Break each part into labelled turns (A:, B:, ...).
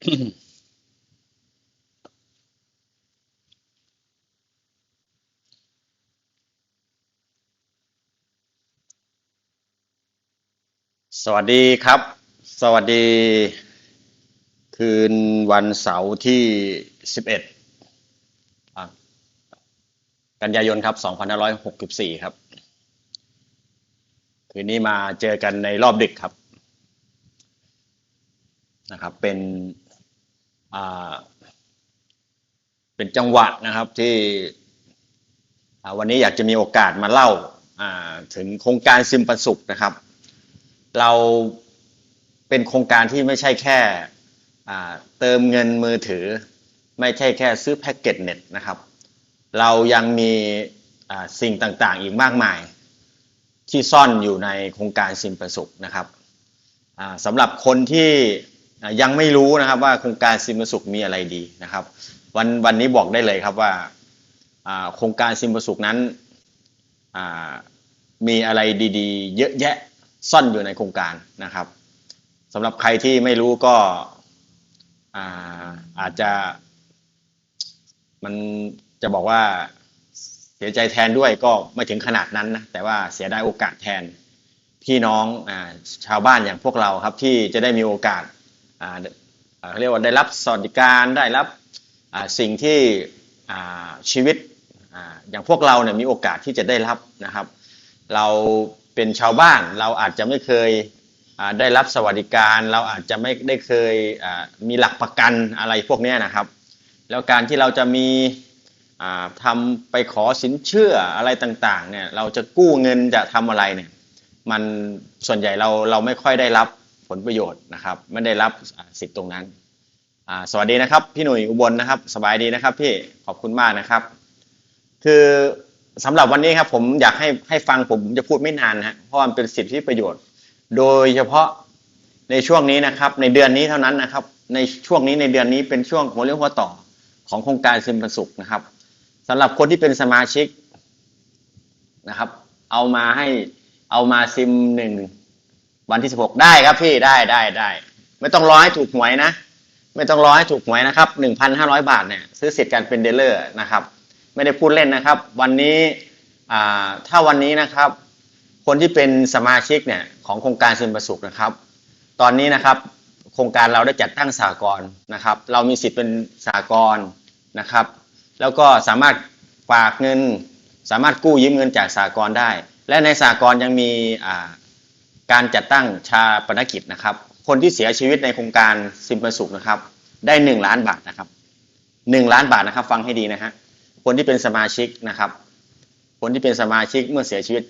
A: สวัสดีครับ สวัสดี คืนวันเสาร์ที่ 11 กันยายนครับ 2564 ครับ คืนนี้มาเจอกันในรอบดึกครับ นะครับ เป็น เป็นจังหวะนะครับที่วันนี้อยากจะมีโอกาสมาเล่าถึงโครงการซิมปันสุขนะครับ เราเป็นโครงการที่ไม่ใช่แค่เติมเงินมือถือ ไม่ใช่แค่ซื้อแพ็กเกจเน็ตนะครับ เรายังมีสิ่งต่างๆ อีกมากมาย ที่ซ่อนอยู่ในโครงการซิมประสุขนะครับสำหรับคนที่ ยังไม่รู้นะครับว่าโครงการซิมสุขมีอะไรดีนะครับ วันวันนี้บอกได้เลยครับว่าโครงการซิมสุขนั้นมีอะไรดีๆ เยอะแยะซ่อนอยู่ในโครงการนะครับสำหรับใครที่ไม่รู้ก็อาอาจจะมันจะบอกว่าเสียใจแทนด้วยก็ไม่ถึงขนาดนั้นนะแต่ว่าเสียดายโอกาสแทนพี่น้องอชาวบ้านอย่างพวกเราครับที่จะได้มีโอกาส เขาเรียกว่าได้รับสวัสดิการได้รับสิ่งที่ชีวิตอย่างพวกเราเนี่ยมีโอกาสที่จะได้รับนะครับ เราเป็นชาวบ้านเราอาจจะไม่เคยได้รับสวัสดิการ เราอาจจะไม่ได้เคยมีหลักประกันอะไรพวกนี้นะครับ แล้วการที่เราจะมีอ่าทำไปขอสินเชื่ออะไรต่างๆเนี่ยเราจะกู้เงินจะทำอะไรเนี่ยมันส่วนใหญ่เราเราไม่ค่อยได้รับ ผลประโยชน์นะครับ ไม่ได้รับสิทธิ์ตรงนั้น สวัสดีนะครับ พี่หนุ่ยอุบลนะครับ สบายดีนะครับพี่ขอบคุณมากนะครับ คือสำหรับวันนี้ครับผมอยากให้ให้ฟังผมจะพูดไม่นานนะเพราะมันเป็นสิทธิประโยชน์ โดยเฉพาะในช่วงนี้นะครับ ในเดือนนี้เท่านั้นนะครับ ในช่วงนี้ในเดือนนี้เป็นช่วงหัวเรี่ยวหัวต่อของโครงการซิมพันสุขนะครับสำหรับคนที่เป็นสมาชิกนะครับ เอามาให้เอามาซิมหนึ่ง วันที่สิบหกได้ครับพี่ได้ได้ได้ ไม่ต้องรอให้ถูกหวยนะ ไม่ต้องรอให้ถูกหวยนะครับหนึ่งพันห้าร้อยบาทเนี่ยซื้อสิทธิ์การเป็นเดลเลอร์นะครับ ไม่ได้พูดเล่นนะครับ วันนี้ถ้าวันนี้นะครับ คนที่เป็นสมาชิกเนี่ยของโครงการซิมประสุขนะครับ ตอนนี้นะครับโครงการเราได้จัดตั้งสากลนะครับ เรามีสิทธิ์เป็นสากลนะครับ แล้วก็สามารถฝากเงิน สามารถกู้ยืมเงินจากสากลได้ และในสากลยังมีอ่า การจัดตั้งชาปนกิจนะครับ คนที่เสียชีวิตในโครงการซิมประสุขนะครับ ได้หนึ่งล้านบาทนะครับหนึ่งล้านบาทนะครับ ฟังให้ดีนะฮะคนที่เป็นสมาชิกนะครับ คนที่เป็นสมาชิกเมื่อเสียชีวิต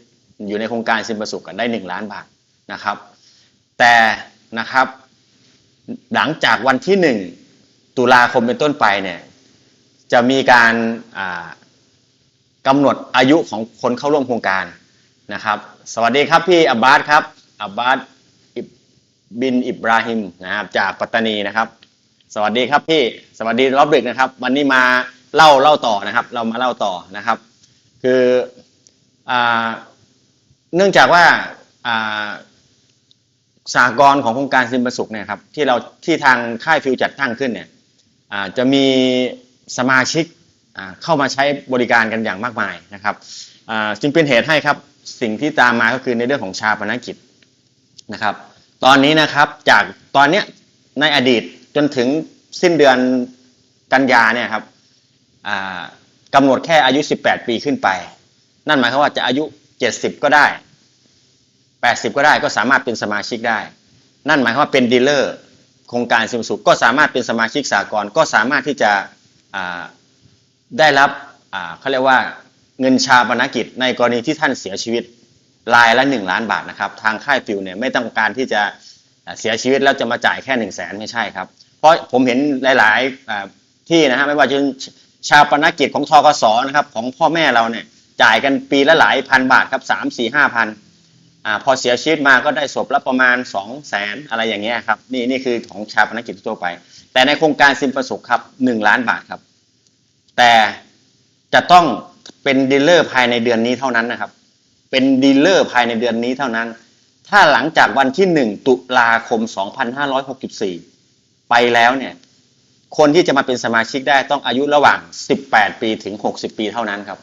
A: อยู่ในโครงการซิมประสุขกันได้หนึ่งล้านบาทนะครับ แต่นะครับ หลังจากวันที่หนึ่งตุลาคมเป็นต้นไปเนี่ยจะมีการอ่ากำหนดอายุของคนเข้าร่วมโครงการนะครับ สวัสดีครับพี่อับบาสครับ อับบาสอิบบินอิบราฮิมนะครับ จากปัตตานีนะครับ สวัสดีครับพี่สวัสดีรอบดึกนะครับ วันนี้มาเล่าเล่าต่อนะครับ เรามาเล่าต่อนะครับ คืออเนื่องจากว่าสากลของโครงการซิมประสุขเนี่ยครับที่เราที่ทางค่ายฟิวจัดตั้งขึ้นเนี่ยจะมีสมาชิกเข้ามาใช้บริการกันอย่างมากมายนะครับจึงเป็นเหตุให้ครับสิ่งที่ตามมาก็คือในเรื่องของชาปนกิจ นะครับ ตอนนี้นะครับจากตอนเนี้ยในอดีตจนถึงสิ้นเดือนกันยาเนี่ยครับกำหนดแค่อายุ 18 ปีขึ้นไป นั่นหมายความว่าจะอายุ 70 ก็ได้ 80 ก็ได้ก็สามารถเป็นสมาชิกได้ นั่นหมายความว่าเป็นดีลเลอร์โครงการซิมสุขก็สามารถเป็นสมาชิกสากลก็สามารถที่จะได้รับเขาเรียกว่าเงินชาปนกิจในกรณีที่ท่านเสียชีวิต รายละ 1 ล้านบาทนะครับ ทางค่ายฟิวเนี่ยไม่ต้องการที่จะเสียชีวิตแล้วจะมาจ่ายแค่ 1 0 0 0 0แสนไม่ใช่ครับ เพราะผมเห็นหลายๆที่นะฮะไม่ว่าจะชาวปนกิจของทกสนะครับของพ่อแม่เราเนี่ยจ่ายกันปีละหลายพันบาทครับสามสี่ห้าพันอ่าพอเสียชีวิตมาก็ได้ศพละประมาณ2 0 0แสนอะไรอย่างเงี้ยครับนี่นี่คือของชาวปนกิจทั่วไป แต่ในโครงการซิมประสุขครับ1ล้านบาทครับ แต่จะต้องเป็นดีลเลอร์ภายในเดือนนี้เท่านั้นนะครับ เป็นดีลเลอร์ภายในเดือนนี้เท่านั้น ถ้าหลังจากวันที่ 1 ตุลาคม 2564 ไปแล้วเนี่ย คนที่จะมาเป็นสมาชิกได้ต้องอายุระหว่าง 18 ปีถึง 60 ปีเท่านั้นครับ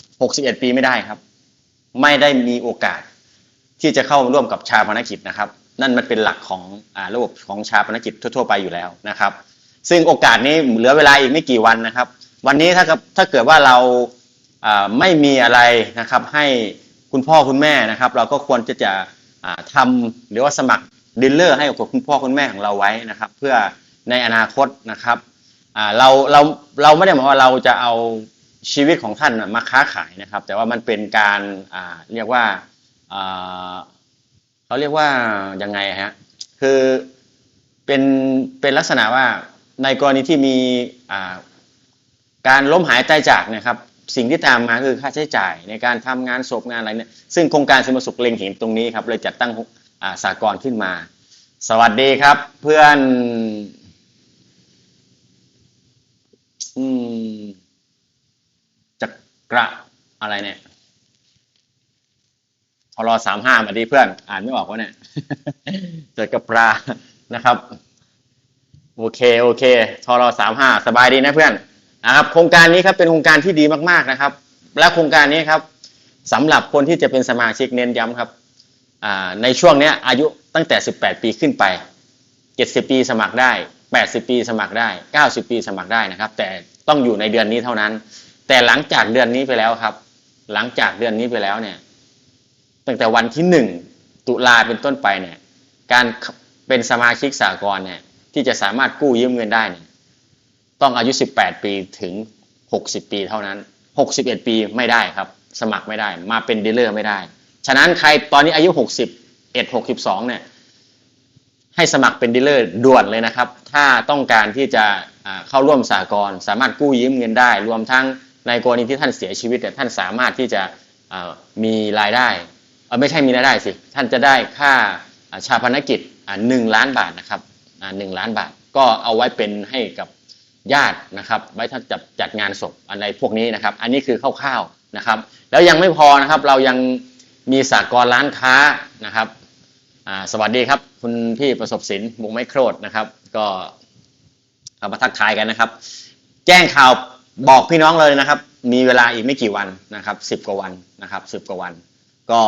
A: 61 ปีไม่ได้ครับ ไม่ได้มีโอกาสที่จะเข้าร่วมกับชาพนกิจนะครับ นั่นมันเป็นหลักของอาระบบของชาพนกิจทั่ว ๆ ไปอยู่แล้วนะครับ ซึ่งโอกาสนี้เหลือเวลาอีกไม่กี่วันนะครับ วันนี้ถ้าถ้าเกิดว่าเราไม่มีอะไรนะครับให้ คุณพ่อคุณแม่นะครับ เราก็ควรจะจะทำหรือว่าสมัครดีลเลอร์ให้กับคุณพ่อคุณแม่ของเราไว้นะครับ เพื่อในอนาคตนะครับเราเราเราไม่ได้หมายว่าเราจะเอาชีวิตของท่านมาค้าขายนะครับ แต่ว่ามันเป็นการเรียกว่าเขาเรียกว่ายังไงฮะคือเป็นเป็นลักษณะว่าในกรณีที่มีการล้มหายตายจากนะครับ สิ่งที่ตามมาคือค่าใช้จ่ายในการทำงานศพงานอะไรเนี่ยซึ่งโครงการสมสุขเล็งเห็นตรงนี้ครับเลยจัดตั้งอ่าสากลขึ้นมา สวัสดีครับ เพื่อนอืมจักระอะไรเนี่ยทรสามห้ามาดีเพื่อน อ่านไม่ออกวะเนี่ยเจอกับปลานะครับ โอเค โอเคทรสามห้าสบายดีนะเพื่อน นะครับโครงการนี้ครับเป็นโครงการที่ดีมากๆนะครับ และโครงการนี้ครับสำหรับคนที่จะเป็นสมาชิกเน้นย้ำครับในช่วงนี้อายุตั้งแต่ 18 ปีขึ้นไป 70 ปีสมัครได้ 80 ปีสมัครได้ 90 ปีสมัครได้นะครับ แต่ต้องอยู่ในเดือนนี้เท่านั้น แต่หลังจากเดือนนี้ไปแล้วครับ หลังจากเดือนนี้ไปแล้วเนี่ยตั้งแต่วันที่หนึ่งตุลาเป็นต้นไปเนี่ยการเป็นสมาชิกสากลเนี่ยที่จะสามารถกู้ยืมเงินได้เนี่ย ต้องอายุ 18 ปีถึง 60 ปีเท่านั้น 61 ปีไม่ได้ครับ สมัครไม่ได้ มาเป็นดีลเลอร์ไม่ได้ ฉะนั้นใครตอนนี้อายุ 61 62 เนี่ย ให้สมัครเป็นดีลเลอร์ด่วนเลยนะครับ ถ้าต้องการที่จะเข้าร่วมสากลสามารถกู้ยืมเงินได้ รวมทั้งในกรณีที่ท่านเสียชีวิตเนี่ยท่านสามารถที่จะมีรายได้ไม่ใช่มีรายได้สิ ท่านจะได้ค่าอ่าชาพนกิจหนึ่งล้านบาทนะครับหนึ่งล้านบาท ก็เอาไว้เป็นให้กับ ญาตินะครับไว้ท่านจัดจัดงานศพอะไรพวกนี้นะครับ อันนี้คือคร่าวๆนะครับ แล้วยังไม่พอนะครับเรายังมีสากลร้านค้านะครับสวัสดีครับคุณพี่ประสบศิลป์วงไมโครดนะครับ ก็เอามาทักทายกันนะครับ แจ้งข่าวบอกพี่น้องเลยนะครับ มีเวลาอีกไม่กี่วันนะครับสิบกว่าวันนะครับสิบกว่าวัน ก็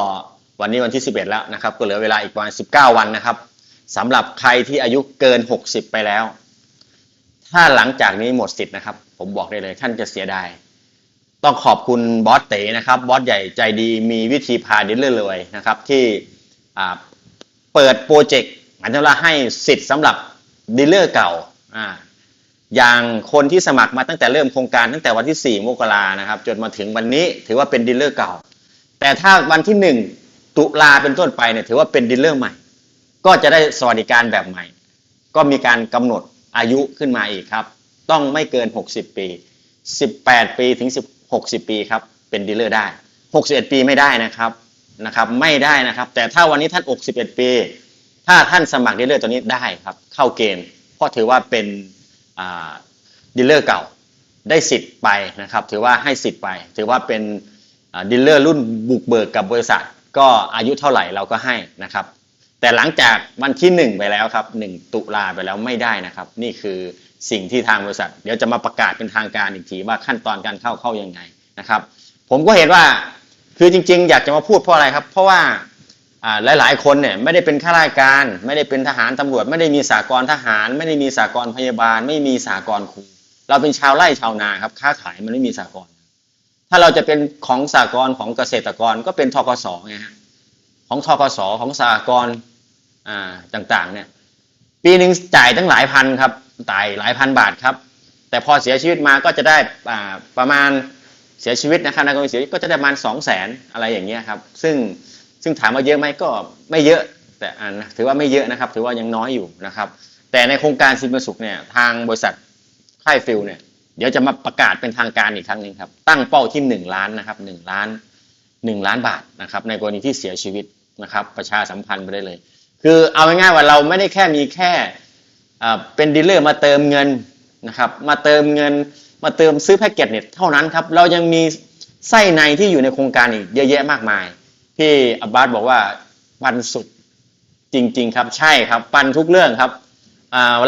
A: วันนี้วันที่ 11 แล้วนะครับ ก็เหลือเวลาอีกประมาณ19 วันนะครับสำหรับใครที่อายุเกิน 60 ไปแล้ว ถ้าหลังจากนี้หมดสิทธิ์นะครับ ผมบอกได้เลยท่านจะเสียดายต้องขอบคุณบอสเต๋นะครับบอสใหญ่ใจดีมีวิธีพาดิลเลอร์เลยนะครับ ที่เปิดโปรเจกต์หมายถึงว่าให้สิทธิ์สำหรับดีลเลอร์เก่าออย่างคนที่สมัครมาตั้งแต่เริ่มโครงการตั้งแต่วันที่ 4 มกรานะครับ จนมาถึงวันนี้ถือว่าเป็นดีลเลอร์เก่า แต่ถ้าวันที่ 1 ตุลาเป็นต้นไปเนี่ยถือว่าเป็นดีลเลอร์ใหม่ ก็จะได้สวัสดิการแบบใหม่ ก็มีการกำหนด อายุขึ้นมาอีกครับ ต้องไม่เกิน 60 ปี 18 ปีถึง10 60 ปีครับเป็นดีลเลอร์ได้ 61 ปีไม่ได้นะครับนะครับ ไม่ได้นะครับ แต่ถ้าวันนี้ท่าน 61 ปี ถ้าท่านสมัครดีลเลอร์ตัวนี้ได้ครับ เข้าเกณฑ์เพราะถือว่าเป็นดีลเลอร์เก่าได้สิทธิ์ไปนะครับ ถือว่าให้สิทธิ์ไป ถือว่าเป็นดีลเลอร์รุ่นบุกเบิกกับบริษัท ก็อายุเท่าไหร่เราก็ให้นะครับ แต่หลังจากวันที่หนึ่งไปแล้วครับหนึ่งตุลาไปแล้วไม่ได้นะครับ นี่คือสิ่งที่ทางบริษัท เดี๋ยวจะมาประกาศเป็นทางการอีกทีว่าขั้นตอนการเข้าเข้ายังไงนะครับ ผมก็เห็นว่าคือจริง ๆ อยากจะมาพูดเพราะอะไรครับ เพราะว่าหลายๆ คนเนี่ยไม่ได้เป็นข้าราชการ ไม่ได้เป็นทหารตำรวจ ไม่ได้มีสากลทหาร ไม่ได้มีสากลพยาบาล ไม่มีสากลครูเราเป็นชาวไร่ชาวนาครับค้าขายมันไม่มีสากลถ้าเราจะเป็นของสากลของเกษตรกรก็เป็นทกสไงฮะของทกสของสากล อ่าต่างๆ เนี่ย ปีหนึ่งจ่ายตั้งหลายพันครับจ่ายหลายพันบาทครับ แต่พอเสียชีวิตมาก็จะได้อ่าประมาณเสียชีวิตนะครับในกรณีเสียชีวิตก็จะได้ประมาณสองแสนอะไรอย่างเงี้ยครับ ซึ่งซึ่งถามว่าเยอะไหมก็ไม่เยอะแต่อ่าถือว่าไม่เยอะนะครับ ถือว่ายังน้อยอยู่นะครับ แต่ในโครงการซิมสุขเนี่ยทางบริษัทค่ายฟิลเนี่ยเดี๋ยวจะมาประกาศเป็นทางการอีกครั้งหนึ่งครับ ตั้งเป้าที่หนึ่งล้านนะครับหนึ่งล้านหนึ่งล้านบาทนะครับ ในกรณีที่เสียชีวิตนะครับ ประชาสัมพันธ์ไปได้เลย คือเอาง่ายๆว่าเราไม่ได้แค่มีแค่เป็นดีลเลอร์มาเติมเงินนะครับ มาเติมเงินมาเติมซื้อแพ็กเกจเน็ตเท่านั้นครับ เรายังมีไส้ในที่อยู่ในโครงการอีกเยอะแยะมากมายที่อับบาสบอกว่าปันสุดจริง ๆ ครับใช่ครับปันทุกเรื่องครับ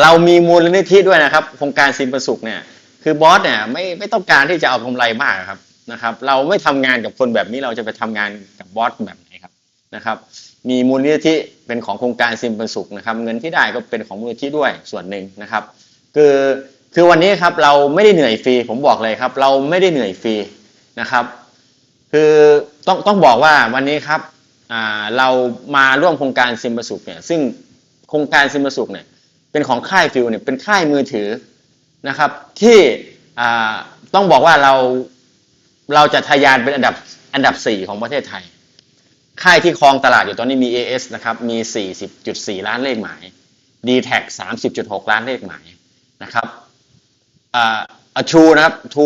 A: เรามีมูลนิธิด้วยนะครับ โครงการซิมประสุขเนี่ยคือบอสเนี่ยไม่ไม่ต้องการที่จะเอากำไรมากครับนะครับ เราไม่ทำงานกับคนแบบนี้เราจะไปทำงานกับบอสแบบไหนครับนะครับ มีมูลนิธิเป็นของโครงการซิมประสุขนะครับ เงินที่ได้ก็เป็นของมูลนิธิด้วยส่วนหนึ่งนะครับ คือคือวันนี้ครับเราไม่ได้เหนื่อยฟรีผมบอกเลยครับ เราไม่ได้เหนื่อยฟรีนะครับ คือต้องต้องบอกว่าวันนี้ครับเรามาร่วมโครงการซิมประสุขเนี่ยซึ่งโครงการซิมประสุขเนี่ยเป็นของค่ายฟิวเนี่ยเป็นค่ายมือถือนะครับ ที่ต้องบอกว่าเราเราจะทะยานเป็นอันดับอันดับ 4 ของประเทศไทย ค่ายที่ครองตลาดอยู่ตอนนี้มี AS นะครับมี 40.4 ล้านเลขหมาย d t แท็30.6 ล้านเลขหมายนะครับอ่าชูนะครับทู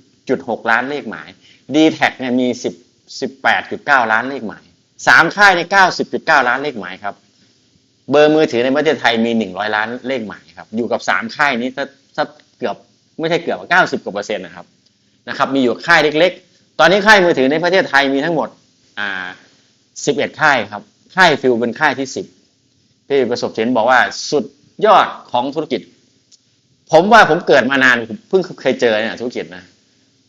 A: 30.6 ล้านเลขหมาย d t แท็เนี่ยมี 10 18.9 ล้านเลขหมายสามค่ายใน90.9 ล้านเลขหมายครับเบอร์มือถือในประเทศไทยมี 100 ล้านเลขหมายครับอยู่กับ 3 ค่ายนี้ถ้าถ้าเกือบไม่ใช่เกือบ 90กว่าเปอร์เซ็นต์นะครับนะครับมีอยู่ค่ายเล็ก ๆ ตอนนี้ค่ายมือถือในประเทศไทยมีทั้งหมดอ่า 11ค่ายครับ ค่ายฟิลเป็นค่ายที่10พี่ประสบเห็นบอกว่าสุดยอดของธุรกิจ ผมว่าผมเกิดมานานผมเพิ่งเคยเจอเนี่ยธุรกิจนะ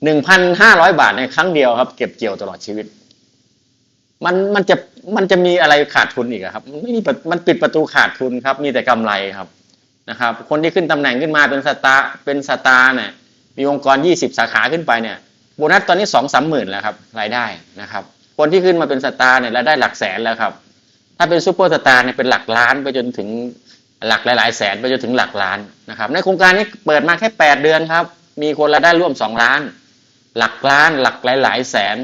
A: หนึ่งพันห้าร้อยบาทในครั้งเดียวครับ เก็บเกี่ยวตลอดชีวิต มันมันจะมันจะมีอะไรขาดทุนอีกครับมันไม่มีมันปิดประตูขาดทุนครับ มีแต่กำไรครับนะครับ คนที่ขึ้นตำแหน่งขึ้นมาเป็นสตาเป็นสตาเนี่ยมีองค์กร20สาขาขึ้นไปเนี่ยโบนัสตอนนี้สองสามหมื่นแล้วครับ รายได้นะครับ คนที่ขึ้นมาเป็นสตาร์เนี่ยรายได้หลักแสนแล้วครับ ถ้าเป็นซูเปอร์สตาร์เนี่ยเป็นหลักล้านไปจนถึงหลักหลายๆแสนไปจนถึงหลักล้านนะครับ ในโครงการนี้เปิดมาแค่ 8 เดือนครับ มีคนรายได้ร่วม 2 ล้าน หลักล้านหลักหลาย ๆ แสน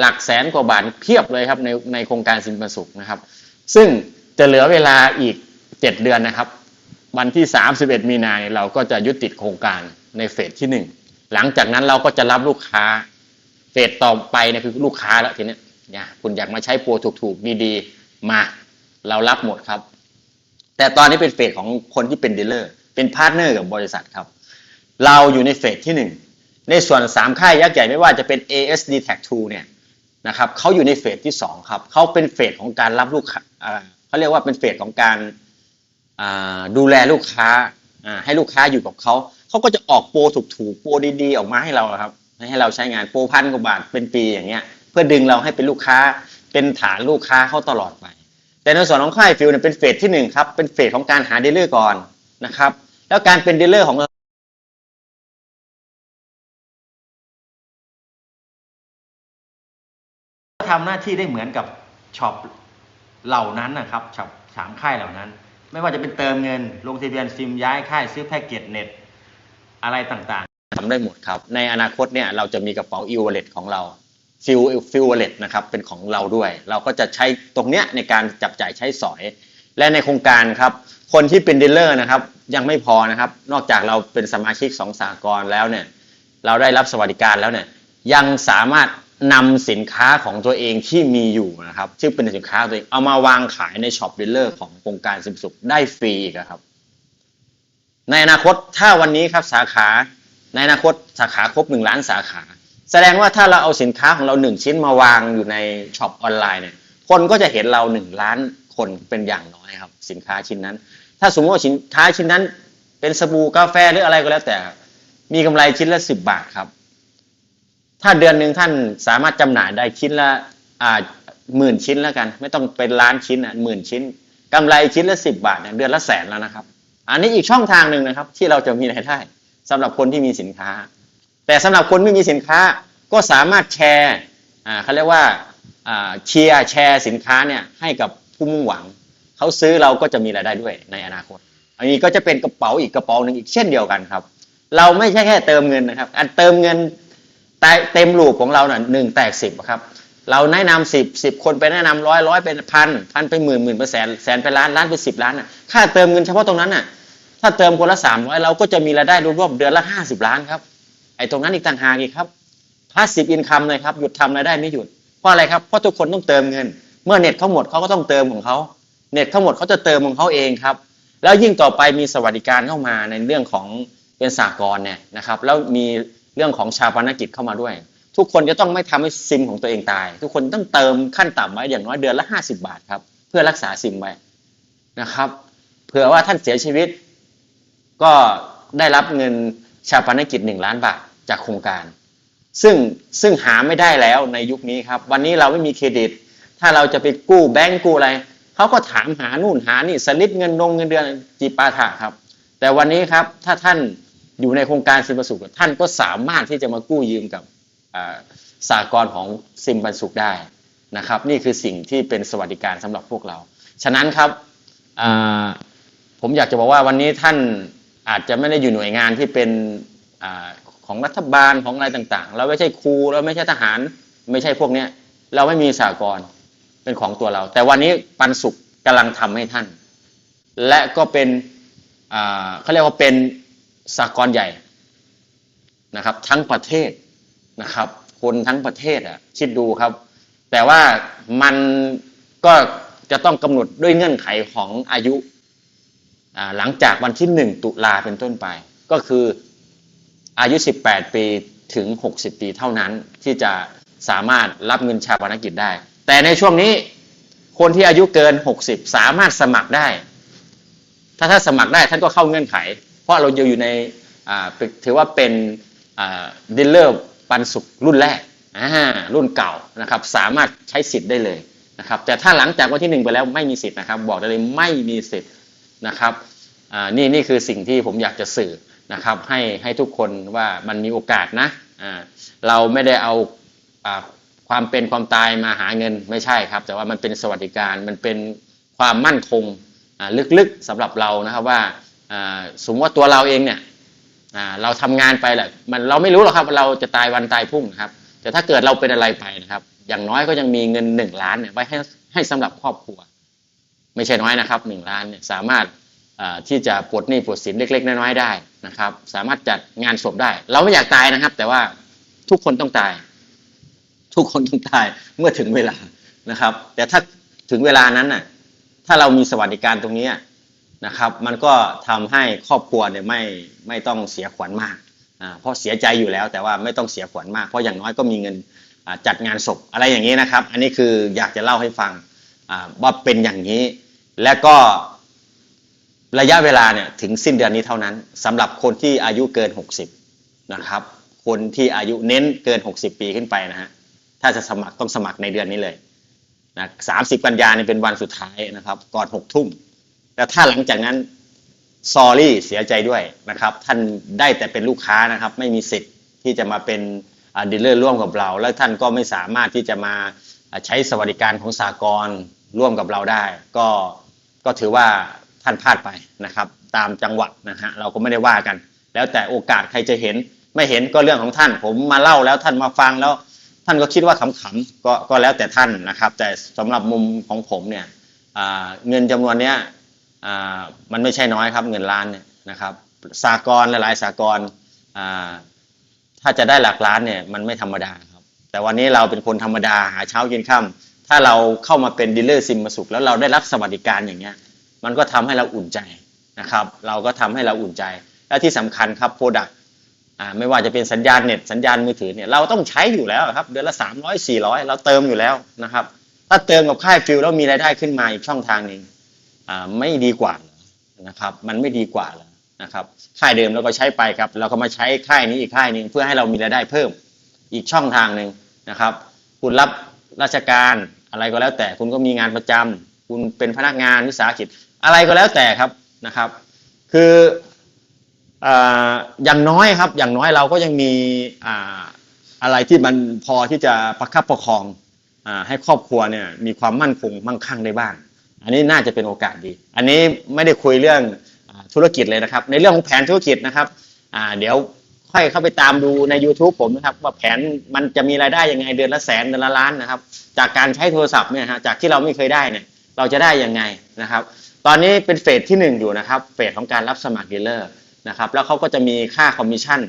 A: หลักแสนกว่าบาทเพียบเลยครับในในโครงการสินประสุขนะครับ ซึ่งจะเหลือเวลาอีก 7 เดือนนะครับ วันที่ 31 มีนาเนี่ยเราก็จะยุติโครงการในเฟสที่ 1 หลังจากนั้นเราก็จะรับลูกค้าเฟสต่อไปเนี่ยคือลูกค้าแล้วทีนี้ เนี่ยคุณอยากมาใช้โปรถูกๆ ดีๆ มาเรารับหมดครับ แต่ตอนนี้เป็นเฟสของคนที่เป็นดีลเลอร์ เป็นพาร์ทเนอร์กับบริษัทครับ เราอยู่ในเฟสที่ 1 ในส่วน 3 ค่ายยักษ์ใหญ่ไม่ว่าจะเป็น ASD Tag 2เนี่ยนะครับเขาอยู่ในเฟสที่ 2 ครับเขาเป็นเฟสของการรับลูกค้าเขาเรียกว่าเป็นเฟสของการดูแลลูกค้าให้ลูกค้าอยู่กับเขาเขาก็จะออกโปรถูกๆโปรดีๆ ออกมาให้เราครับ ให้เราใช้งานโปรพันกว่าบาทเป็นปีอย่างเงี้ย เพื่อดึงเราให้เป็นลูกค้าเป็นฐานลูกค้าเข้าตลอดไป แต่ในส่วนของค่ายฟิลเนี่ยเป็นเฟสที่หนึ่งครับ เป็นเฟสของการหาดีลเลอร์ก่อนนะครับ แล้วการเป็นดีลเลอร์ของเราทำหน้าที่ได้เหมือนกับช็อปเหล่านั้นนะครับช็อปสามค่ายเหล่านั้น ไม่ว่าจะเป็นเติมเงิน ลงทะเบียนซิมย้ายค่ายซื้อแพ็กเกจเน็ตอะไรต่างๆทำได้หมดครับ ในอนาคตเนี่ยเราจะมีกระเป๋า e-wallet ของเรา ฟิลฟิล wallet นะครับเป็นของเราด้วย เราก็จะใช้ตรงเนี้ยในการจับจ่ายใช้สอย และในโครงการครับคนที่เป็นดีลเลอร์นะครับยังไม่พอนะครับ นอกจากเราเป็นสมาชิกสองสากลแล้วเนี่ยเราได้รับสวัสดิการแล้วเนี่ยยังสามารถนำสินค้าของตัวเองที่มีอยู่นะครับที่เป็นสินค้าตัวเองเอามาวางขายในช็อปดีลเลอร์ของโครงการสิมสุขได้ฟรีอีกครับ ในอนาคตถ้าวันนี้ครับสาขาในอนาคตสาขาครบหนึ่งล้านสาขา แสดงว่าถ้าเราเอาสินค้าของเราหนึ่งชิ้นมาวางอยู่ในช็อปออนไลน์เนี่ยคนก็จะเห็นเราหนึ่งล้านคนเป็นอย่างน้อยครับ สินค้าชิ้นนั้น ถ้าสมมติว่าสินค้าชิ้นนั้น เป็นสบู่กาแฟหรืออะไรก็แล้วแต่ มีกำไรชิ้นละสิบบาทครับ ถ้าเดือนหนึ่งท่านสามารถจำหน่ายได้ชิ้นละอ่าหมื่นชิ้นแล้วกัน ไม่ต้องเป็นล้านชิ้นอะหมื่นชิ้นกำไรชิ้นละสิบบาทเนี่ยเดือนละแสนแล้วนะครับ อันนี้อีกช่องทางหนึ่งนะครับ ที่เราจะมีรายได้สำหรับคนที่มีสินค้า แต่สำหรับคนไม่มีสินค้าก็สามารถแชร์อ่าเขาเรียกว่าอ่าเชียร์แชร์สินค้าเนี่ยให้กับผู้มุ่งหวัง เขาซื้อเราก็จะมีรายได้ด้วยในอนาคต อันนี้ก็จะเป็นกระเป๋าอีกกระเป๋าหนึ่งอีกเช่นเดียวกันครับ เราไม่ใช่แค่เติมเงินนะครับอันเติมเงินเต็มลูปของเราหนึ่งแตกสิบครับเราแนะนำสิบสิบคนไปแนะนำร้อยร้อยเป็นพันพันไปหมื่นหมื่นไปแสนแสนไปล้านล้านไปสิบล้านน่ะค่าเติมเงินเฉพาะตรงนั้นน่ะถ้าเติมคนละสามร้อยเราก็จะมีรายได้รวมๆเดือนละห้าสิบล้านครับ อ้ตรงนั้นอีกต่างหากอีกครับพาสซีฟอินคัมเลยครับหยุดทำรายได้ไม่หยุดเพราะอะไรครับเพราะทุกคนต้องเติมเงิน เมื่อเน็ตเขาหมดเขาก็ต้องเติมของเขาเน็ตเขาหมดเขาจะเติมของเขาเองครับ แล้วยิ่งต่อไปมีสวัสดิการเข้ามาในเรื่องของเป็นสากลเนี่ยนะครับ แล้วมีเรื่องของชาปนกิจเข้ามาด้วย ทุกคนจะต้องไม่ทำให้ซิมของตัวเองตาย ทุกคนต้องเติมขั้นต่ำไว้อย่างน้อยเดือนละห้าสิบาทครับเพื่อรักษาซิมไว้นะครับเผื่อว่าท่านเสียชีวิต ก็ได้รับเงินชาปนกิจหนึ่งล้านบาท จากโครงการ ซึ่งซึ่งหาไม่ได้แล้วในยุคนี้ครับ วันนี้เราไม่มีเครดิต ถ้าเราจะไปกู้แบงก์กู้อะไรเขาก็ถามหานู่นหานี่สลิปเงินดงเงินเดือนจีปาถะครับ แต่วันนี้ครับถ้าท่านอยู่ในโครงการซิมบันสุขท่านก็สามารถที่จะมากู้ยืมกับอ่าสากลของซิมบันสุขได้นะครับ นี่คือสิ่งที่เป็นสวัสดิการสำหรับพวกเรา ฉะนั้นครับอ่าผมอยากจะบอกว่าวันนี้ท่านอาจจะไม่ได้อยู่หน่วยงานที่เป็นอา ของรัฐบาลของอะไรต่างๆ เราไม่ใช่ครูเราไม่ใช่ทหาร ไม่ใช่พวกเนี้ย เราไม่มีสากลเป็นของตัวเรา แต่วันนี้ปันสุขกำลังทำให้ท่าน และก็เป็นอ่าเขาเรียกว่าเป็นสากลใหญ่นะครับ ทั้งประเทศนะครับ คนทั้งประเทศอะคิดดูครับ แต่ว่ามันก็จะต้องกำหนดด้วยเงื่อนไขของอายุอ่าหลังจากวันที่ 1 ตุลาเป็นต้นไป ก็คือ อายุ 18 ปีถึง 60 ปีเท่านั้นที่จะสามารถรับเงินชาปนกิจได้ แต่ในช่วงนี้คนที่อายุเกิน 60 สามารถสมัครได้ ถ้าถ้าสมัครได้ท่านก็เข้าเงื่อนไข เพราะเราอยู่ในถือว่าเป็นดีลเลอร์ปันสุขรุ่นแรกรุ่นเก่านะครับ สามารถใช้สิทธิ์ได้เลยนะครับ แต่ถ้าหลังจากวันที่หนึ่งไปแล้วไม่มีสิทธิ์นะครับ บอกได้เลยไม่มีสิทธิ์นะครับนี่นี่คือสิ่งที่ผมอยากจะสื่อ นะครับให้ให้ทุกคนว่ามันมีโอกาสนะเราไม่ได้เอาอความเป็นความตายมาหาเงินไม่ใช่ครับ แต่ว่ามันเป็นสวัสดิการมันเป็นความมั่นคงลึกๆสำหรับเรานะครับว่าสมมติว่าตัวเราเองเนี่ยเราทำงานไปแหละมันเราไม่รู้หรอกครับเราจะตายวันตายพรุ่งนะครับ แต่ถ้าเกิดเราเป็นอะไรไปนะครับ อย่างน้อยก็ยังมีเงินหนึ่งล้านเนี่ยไว้ให้ให้สำหรับครอบครัว ไม่ใช่น้อยนะครับหนึ่งล้านเนี่ยสามารถ ที่จะปลดหนี้ปลดสินเล็ก ๆ น้อยๆได้นะครับ สามารถจัดงานศพได้ เราไม่อยากตายนะครับ แต่ว่าทุกคนต้องตาย ทุกคนต้องตายเมื่อถึงเวลานะครับ แต่ถ้าถึงเวลานั้นน่ะถ้าเรามีสวัสดิการตรงนี้นะครับ มันก็ทำให้ครอบครัวเนี่ยไม่ไม่ต้องเสียขวัญมากเพราะเสียใจอยู่แล้ว แต่ว่าไม่ต้องเสียขวัญมาก เพราะอย่างน้อยก็มีเงินจัดงานศพอะไรอย่างนี้นะครับ อันนี้คืออยากจะเล่าให้ฟังว่าเป็นอย่างนี้ และก็ ระยะเวลาเนี่ยถึงสิ้นเดือนนี้เท่านั้นสำหรับคนที่อายุเกิน 60นะครับ คนที่อายุเน้นเกิน 60 ปีขึ้นไปนะฮะถ้าจะสมัครต้องสมัครในเดือนนี้เลยนะสามสิบกันยาเนี่เป็นวันสุดท้ายนะครับ ก่อนหกทุ่มแต่ถ้าหลังจากนั้นซอรี่เสียใจด้วยนะครับ ท่านได้แต่เป็นลูกค้านะครับ ไม่มีสิทธิ์ที่จะมาเป็นดีลเลอร์ร่วมกับเรา แล้วท่านก็ไม่สามารถที่จะมาอ่าใช้สวัสดิการของสากลร่วมกับเราได้ ก็ก็ถือว่า ท่านพลาดไปนะครับ ตามจังหวะนะฮะเราก็ไม่ได้ว่ากัน แล้วแต่โอกาสใครจะเห็น ไม่เห็นก็เรื่องของท่าน ผมมาเล่าแล้วท่านมาฟังแล้ว ท่านก็คิดว่าขำๆก็ก็แล้วแต่ท่านนะครับ แต่สำหรับมุมของผมเนี่ยเงินจำนวนเนี้ยมันไม่ใช่น้อยครับเงินล้านเนี่ยนะครับสากลหลายๆสากลถ้าจะได้หลักล้านเนี่ยมันไม่ธรรมดาครับ แต่วันนี้เราเป็นคนธรรมดาหาเช้ากินค่ำถ้าเราเข้ามาเป็นดีลเลอร์ซิมมาสุขแล้วเราได้รับสวัสดิการอย่างเงี้ย มันก็ทำให้เราอุ่นใจนะครับ เราก็ทำให้เราอุ่นใจ และที่สำคัญครับโปรดักอ่าไม่ว่าจะเป็นสัญญาณเน็ตสัญญาณมือถือเนี่ยเราต้องใช้อยู่แล้วครับเดือนละสามร้อยสี่ร้อยเราเติมอยู่แล้วนะครับ ถ้าเติมกับค่ายฟิลแล้วมีรายได้ขึ้นมาอีกช่องทางหนึ่งอ่าไม่ดีกว่านะครับ มันไม่ดีกว่าเหรอนะครับค่ายเดิมเราก็ใช้ไปครับ เราก็มาใช้ค่ายนี้อีกค่ายหนึ่งเพื่อให้เรามีรายได้เพิ่มอีกช่องทางหนึ่งนะครับ คุณรับราชการอะไรก็แล้วแต่คุณก็มีงานประจำคุณเป็นพนักงานวิสาหกิจ อะไรก็แล้วแต่ครับนะครับ คืออย่างน้อยครับ อย่างน้อยเราก็ยังมีอะไรที่มันพอที่จะประคับประคองอให้ครอบครัวเนี่ยมีความมั่นคงมั่งคั่งได้บ้าง อันนี้น่าจะเป็นโอกาสดี อันนี้ไม่ได้คุยเรื่องธุรกิจเลยนะครับ ในเรื่องของแผนธุรกิจนะครับเดี๋ยวค่อยเข้าไปตามดูใน YouTube ผมนะครับ ว่าแผนมันจะมีรายได้ยังไงเดือนละแสนเดือนละล้านนะครับ จากการใช้โทรศัพท์เนี่ยฮะจากที่เราไม่เคยได้เนี่ยเราจะได้ยังไงนะครับ ตอนนี้เป็นเฟสที่หนึ่งอยู่นะครับ เฟสของการรับสมัครดีลเลอร์นะครับ แล้วเขาก็จะมีค่าคอมมิชชั่น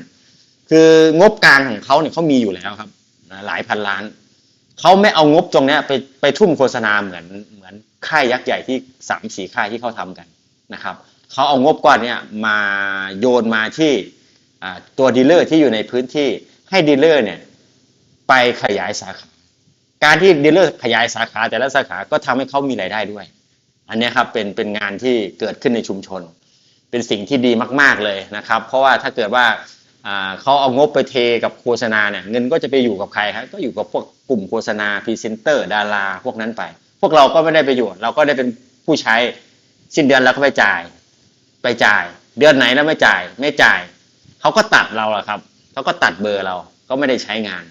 A: คืองบการของเขาเนี่ยเขามีอยู่แล้วครับนะหลายพันล้าน เขาไม่เอางบตรงนี้ไปไปทุ่มโฆษณาเหมือนเหมือนค่ายยักษ์ใหญ่ที่สามสี่ค่ายที่เขาทำกันนะครับเขาเอางบก้อนเนี้ยมาโยนมาที่ตัวดีลเลอร์ที่อยู่ในพื้นที่ให้ดีลเลอร์เนี่ยไปขยายสาขา การที่ดีลเลอร์ขยายสาขาแต่ละสาขาก็ทำให้เขามีรายได้ด้วย อันนี้ครับเป็นเป็นงานที่เกิดขึ้นในชุมชน เป็นสิ่งที่ดีมาก ๆเลยนะครับ เพราะว่าถ้าเกิดว่าอ่าเขาเอางบไปเทกับโฆษณาเนี่ยเงินก็จะไปอยู่กับใครครับก็อยู่กับพวกกลุ่มโฆษณาพรีเซนเตอร์ดาราพวกนั้นไป พวกเราก็ไม่ได้ประโยชน์ เราก็ได้เป็นผู้ใช้สิ้นเดือนเราก็ไปจ่าย ไปจ่าย เดือนไหนแล้วไม่จ่าย ไม่จ่ายเขาก็ตัดเราละครับเขาก็ตัดเบอร์เราก็ไม่ได้ใช้งาน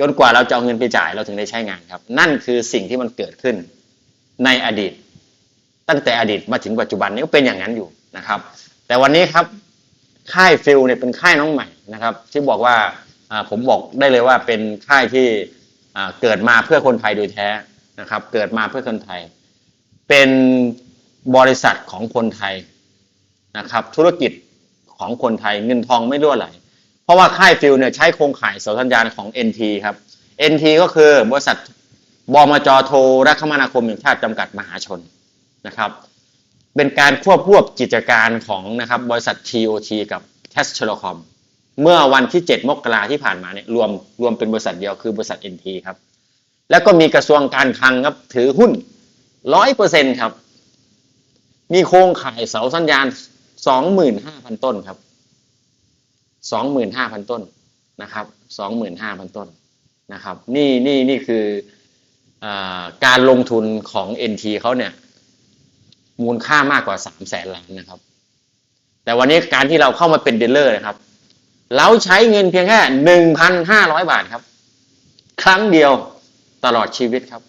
A: จนกว่าเราจะเอาเงินไปจ่ายเราถึงได้ใช้งานครับ นั่นคือสิ่งที่มันเกิดขึ้นในอดีต ตั้งแต่อดีตมาถึงปัจจุบันนี้ก็เป็นอย่างนั้นอยู่นะครับ แต่วันนี้ครับค่ายฟิลเนี่ยเป็นค่ายน้องใหม่นะครับ ที่บอกว่าผมบอกได้เลยว่าเป็นค่ายที่เกิดมาเพื่อคนไทยโดยแท้นะครับ เกิดมาเพื่อคนไทย เป็นบริษัทของคนไทยนะครับ ธุรกิจของคนไทยเงินทองไม่รั่วไหล เพราะว่าค่ายฟิลเนี่ยใช้โครงข่ายเสาสัญญาณของ NT ครับ NT ก็คือบริษัทบมจโทรคมนาคมแห่งชาติจำกัดมหาชน นะครับ เป็นการควบรวบกิจการของนะครับบริษัท TOT กับ c a s t e l c o m เมื่อวันที่ 7 มกราที่ผ่านมาเนี่ยรวมรวมเป็นบริษัทเดียวคือบริษัท NT ครับ แล้วก็มีกระทรวงการคลังครับถือหุ้นร้อยเปอร์เซ็นครับ มีโครงข่ายเสาสัญญาณสองหมื่นห้าพันต้นครับสองหมื่นห้าพันต้นนะครับสองหมื่นห้าพันต้นนะครับ นี่นี่นี่คืออการลงทุนของ NT เขาเนี่ย มูลค่ามากกว่าสามแสนล้านนะครับ แต่วันนี้การที่เราเข้ามาเป็นเดลเลอร์นะครับ เราใช้เงินเพียงแค่หนึ่งพันห้าร้อยบาทครับ ครั้งเดียวตลอดชีวิตครับ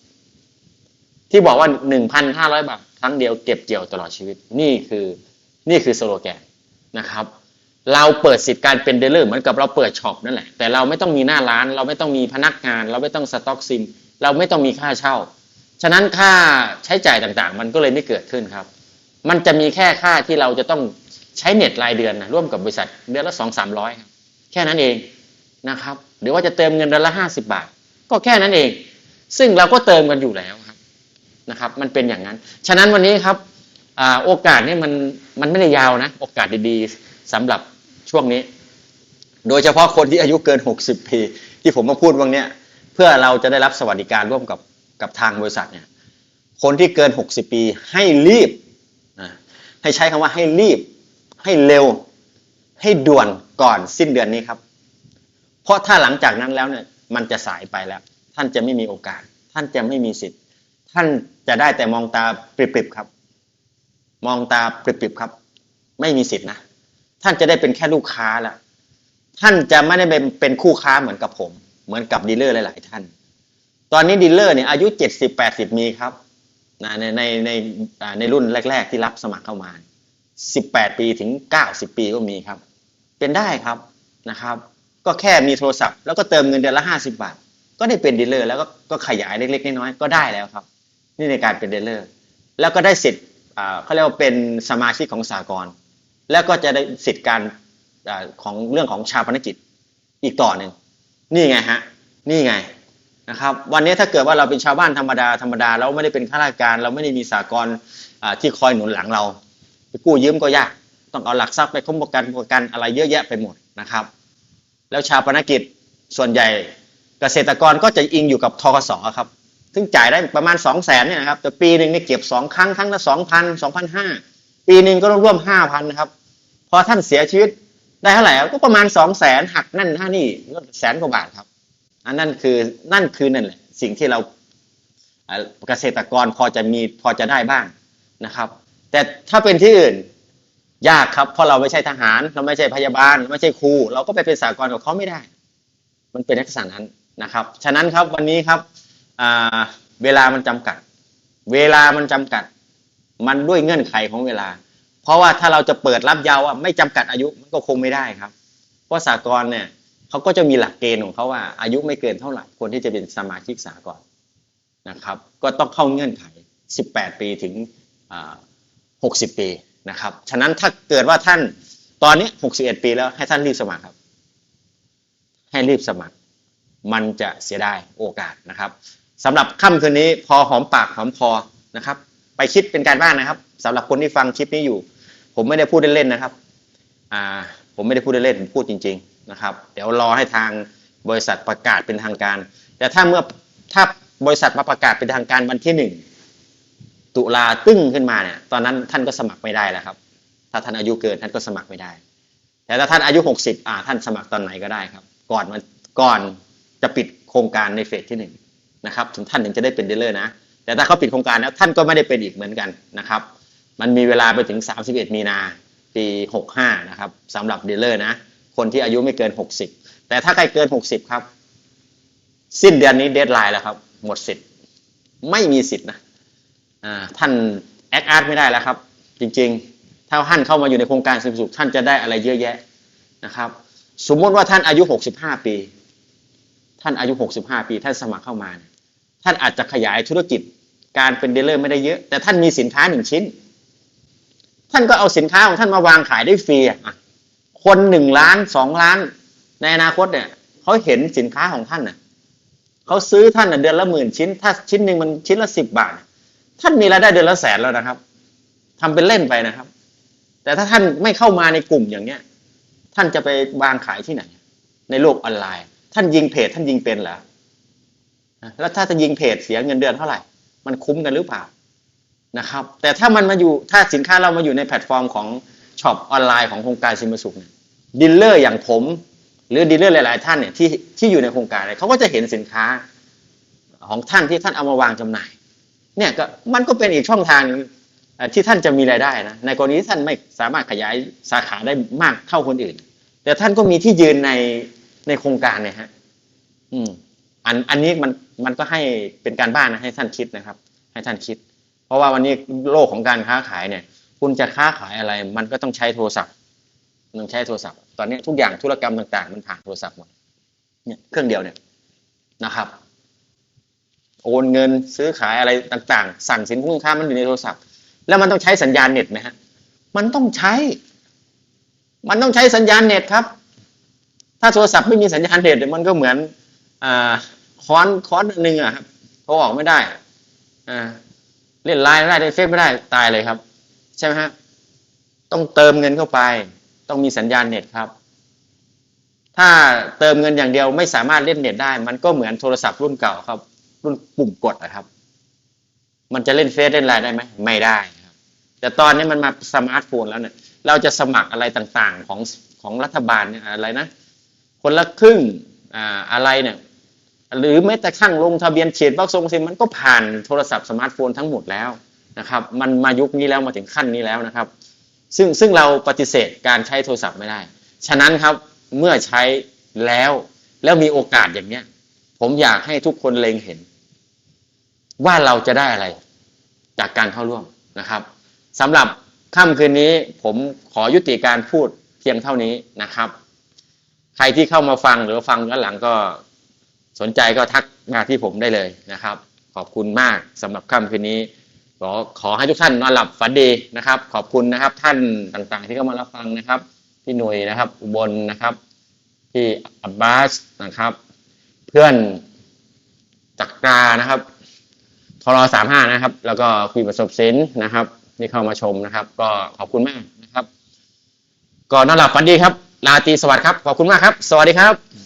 A: ที่บอกว่าหนึ่งพันห้าร้อยบาท ครั้งเดียวเก็บเกี่ยวตลอดชีวิต นี่คือนี่คือสโลแกนนะครับเราเปิดสิทธิ์การเป็นเดลเลอร์เหมือนกับเราเปิดช็อปนั่นแหละแต่เราไม่ต้องมีหน้าร้าน เราไม่ต้องมีพนักงาน เราไม่ต้องสต็อกซิมเราไม่ต้องมีค่าเช่า ฉะนั้นค่าใช้จ่ายต่างๆ มันก็เลยไม่เกิดขึ้นครับ มันจะมีแค่ค่าที่เราจะต้องใช้เน็ตรายเดือนนะร่วมกับบริษัทเดือนละสองสามร้อยครับแค่นั้นเองนะครับหรือว่าจะเติมเงินเดือนละห้าสิบาท ก็แค่นั้นเอง ซึ่งเราก็เติมกันอยู่แล้วครับนะครับ มันเป็นอย่างนั้น ฉะนั้นวันนี้ครับอโอกาสนี่มันมันไม่ได้ยาวนะ โอกาสดีๆสำหรับช่วงนี้ โดยเฉพาะคนที่อายุเกิน 60 ปี ที่ผมมาพูดวันนี้เพื่อเราจะได้รับสวัสดิการร่วมกับ กับทางบริษัทเนี่ยคนที่เกิน 60 ปีให้รีบนะให้ใช้คำว่าให้รีบ ให้เร็ว ให้ด่วนก่อนสิ้นเดือนนี้ครับ เพราะถ้าหลังจากนั้นแล้วเนี่ยมันจะสายไปแล้ว ท่านจะไม่มีโอกาส ท่านจะไม่มีสิทธิ์ ท่านจะได้แต่มองตาปริบๆครับ มองตาปริบๆครับ ไม่มีสิทธิ์นะ ท่านจะได้เป็นแค่ลูกค้าล้วท่านจะไม่ได้เป็นเป็นคู่ค้าเหมือนกับผม เหมือนกับดีลเลอร์หลาย ๆ ท่าน ตอนนี้ดีลเลอร์เนี่ยอายุ 70 80 มีครับนะในในในในรุ่นแรก ๆ ที่รับสมัครเข้ามา 18 ปีถึง 90 ปีก็มีครับ เป็นได้ครับนะครับ ก็แค่มีโทรศัพท์แล้วก็เติมเงินเดือนละ 50 บาท ก็ได้เป็นดีลเลอร์แล้วก็ก็ขยายเล็กๆน้อยๆก็ได้แล้วครับ นี่ในการเป็นดีลเลอร์แล้วก็ได้สิทธิ์อ่าเขาเรียกว่าเป็นสมาชิกของสากลแล้วก็จะได้สิทธิ์การอาของเรื่องของชาปนกิจอีกต่อหนึ่งนี่ไงฮะนี่ไง นะครับวันนี้ถ้าเกิดว่าเราเป็นชาวบ้านธรรมดาธรรมดาเราไม่ได้เป็นข้าราชการ เราไม่ได้มีสากลที่คอยหนุนหลังเราไปกู้ยืมก็ยากต้องเอาหลักทรัพย์ไปค้ำประกันประกันอะไรเยอะแยะไปหมดนะครับ แล้วชาปนกิจส่วนใหญ่เกษตรกรก็จะอิงอยู่กับทกสครับซึ่งจ่ายได้ประมาณ2องแสนเนี่ยนะครับแต่ปีหนึ่งเนี่ยเก็บสองครั้งครั้งละสองพันสองพันห้าปีหนึ่งก็ต้องร่วมห้าพันนะครับพอท่านเสียชีวิตได้เท่าไหร่ก็ประมาณสองแสนหักนั่นท่านี่ก็แสนกว่าบาทครับ อันนั้นคือนั่นคือนั่นแหละสิ่งที่เราเกษตรกรพอจะมีพอจะได้บ้างนะครับ แต่ถ้าเป็นที่อื่นยากครับ เพราะเราไม่ใช่ทหาร เราไม่ใช่พยาบาล ไม่ใช่ครู เราก็ไปเป็นสากลกับเขาไม่ได้ มันเป็นลักษณะนั้นนะครับ ฉะนั้นครับวันนี้ครับเวลามันจำกัด เวลามันจำกัด มันด้วยเงื่อนไขของเวลา เพราะว่าถ้าเราจะเปิดรับยาว์อะไม่จำกัดอายุมันก็คงไม่ได้ครับ เพราะสากลเนี่ย เขาก็จะมีหลักเกณฑ์ของเขาว่า อายุไม่เกินเท่าไหร่คนที่จะเป็นสมาชิกสากลนะครับ ก็ต้องเข้าเงื่อนไข 18 ปีถึง 60 ปีนะครับ ฉะนั้นถ้าเกิดว่าท่านตอนนี้ 61 ปีแล้วให้ท่านรีบสมัครครับ ให้รีบสมัคร มันจะเสียดายโอกาสนะครับสำหรับค่ำคืนนี้พอหอมปากหอมคอนะครับ ไปคิดเป็นการบ้านนะครับสำหรับคนที่ฟังคลิปนี้อยู่ ผมไม่ได้พูดเล่นๆนะครับ อ่า ผมไม่ได้พูดเล่นๆผมพูดจริง ๆ นะครับ เดี๋ยวรอให้ทางบริษัทประกาศเป็นทางการ แต่ถ้าเมื่อถ้าบริษัทมาประกาศเป็นทางการวันที่หนึ่งตุลาตึ้งขึ้นมาเนี่ย ตอนนั้นท่านก็สมัครไม่ได้แล้วครับ ถ้าท่านอายุเกินท่านก็สมัครไม่ได้ แต่ถ้าท่านอายุ 60อ่าท่านสมัครตอนไหนก็ได้ครับ ก่อนมันก่อนจะปิดโครงการในเฟสที่หนึ่งนะครับถึงท่านถึงจะได้เป็นดีลเลอร์นะ แต่ถ้าเขาปิดโครงการแล้วท่านก็ไม่ได้เป็นอีกเหมือนกันนะครับ มันมีเวลาไปถึง 31 มีนาปี 65 นะครับสำหรับดีลเลอร์นะ คนที่อายุไม่เกิน60แต่ถ้าใครเกิน60ครับ สิ้นเดือนนี้เดทไลน์แล้วครับ หมดสิทธิ์ ไม่มีสิทธิ์นะท่านแอคอาร์ตไม่ได้แล้วครับ จริงๆ ถ้าท่านเข้ามาอยู่ในโครงการสิบสุขท่านจะได้อะไรเยอะแยะนะครับ สมมติว่าท่านอายุ65ปี ท่านอายุ65ปี ท่านสมัครเข้ามา ท่านอาจจะขยายธุรกิจการเป็นเดลเลอร์ไม่ได้เยอะ แต่ท่านมีสินค้าหนึ่งชิ้น ท่านก็เอาสินค้าของท่านมาวางขายได้ฟรีอะ คนหนึ่งล้านสองล้าน ในอนาคตเนี่ยเขาเห็นสินค้าของท่านน่ะเขาซื้อท่านเดือนละหมื่นชิ้น ถ้าชิ้นหนึ่งมันชิ้นละสิบบาท ท่านมีรายได้เดือนละแสนแล้วนะครับทำเป็นเล่นไปนะครับ แต่ถ้าท่านไม่เข้ามาในกลุ่มอย่างเนี้ย ท่านจะไปวางขายที่ไหน ในโลกออนไลน์ ท่านยิงเพจท่านยิงเป็นเหรอแล้วถ้าจะยิงเพจเสียเงินเดือนเท่าไหร่ มันคุ้มกันหรือเปล่านะครับ แต่ถ้ามันมาอยู่ถ้าสินค้าเรามาอยู่ในแพลตฟอร์มของ ช็อปออนไลน์ของโครงการซิมสุขเนี่ยดีลเลอร์อย่างผม หรือดีลเลอร์หลาย ๆ ท่านเนี่ยที่ที่อยู่ในโครงการเนี่ยเขาก็จะเห็นสินค้าของท่านที่ท่านเอามาวางจำหน่าย เนี่ยก็มันก็เป็นอีกช่องทางที่ท่านจะมีรายได้นะในกรณีที่ท่านไม่สามารถขยายสาขาได้มากเท่าคนอื่น แต่ท่านก็มีที่ยืนในในโครงการเนี่ยฮะอืมอันอันนี้มันมันก็ให้เป็นการบ้านนะให้ท่านคิดนะครับ ให้ท่านคิด เพราะว่าวันนี้โลกของการค้าขายเนี่ย คุณจะค้าขายอะไร มันก็ต้องใช้โทรศัพท์ต้องใช้โทรศัพท์ ตอนนี้ทุกอย่างธุรกรรมต่าง ๆ มันผ่านโทรศัพท์หมดเนี่ยเครื่องเดียวเนี่ยนะครับ โอนเงินซื้อขายอะไรต่างๆ สั่งสินค้ามันอยู่ในโทรศัพท์ แล้วมันต้องใช้สัญญาณเน็ตไหมฮะมันต้องใช้ มันต้องใช้สัญญาณเน็ตครับ ถ้าโทรศัพท์ไม่มีสัญญาณเน็ตมันก็เหมือนอ่าค้อนค้อนอันหนึ่งอะครับโทรออกไม่ได้อ่าเล่นไลน์ไม่ได้เล่นเฟซไม่ได้ตายเลยครับ ใช่ไหมฮะต้องเติมเงินเข้าไป ต้องมีสัญญาณเน็ตครับ ถ้าเติมเงินอย่างเดียวไม่สามารถเล่นเน็ตได้ มันก็เหมือนโทรศัพท์รุ่นเก่าครับ รุ่นปุ่มกดนะครับ มันจะเล่นเฟซเล่นไลน์ได้ไหมไม่ได้ครับแต่ตอนนี้มันมาสมาร์ทโฟนแล้วเนี่ยเราจะสมัครอะไรต่างๆของของรัฐบาลเนี่ยอะไรนะคนละครึ่งอ่าอะไรเนี่ยหรือแม้แต่ขั้งลงทะเบียนเฉีดวัคซีนมันก็ผ่านโทรศัพท์สมาร์ทโฟนทั้งหมดแล้ว นะครับ มันมายุคนี้แล้วมาถึงขั้นนี้แล้วนะครับ ซึ่งซึ่งเราปฏิเสธการใช้โทรศัพท์ไม่ได้ ฉะนั้นครับเมื่อใช้แล้วแล้วมีโอกาสอย่างเนี้ย ผมอยากให้ทุกคนเล็งเห็น ว่าเราจะได้อะไร จากการเข้าร่วมนะครับสำหรับค่ำคืนนี้ผมขอยุติการพูดเพียงเท่านี้นะครับ ใครที่เข้ามาฟังหรือฟังย้อนหลังก็สนใจก็ทักมาที่ผมได้เลยนะครับ ขอบคุณมากสำหรับค่ำคืนนี้ ขอขอให้ทุกท่านนอนหลับฝันดีนะครับ ขอบคุณนะครับ ท่านต่างๆ ที่เข้ามารับฟังนะครับ พี่หนุ่ยนะครับ อุบลนะครับพี่อับบาสนะครับ เพื่อนจักรานะครับทรสามห้านะครับ แล้วก็คุยประสบศิลป์นะครับที่เข้ามาชมนะครับ ก็ขอบคุณมากนะครับ ก็นอนหลับฝันดีครับลาตีสวัสดิ์ครับ ขอบคุณมากครับ สวัสดีครับ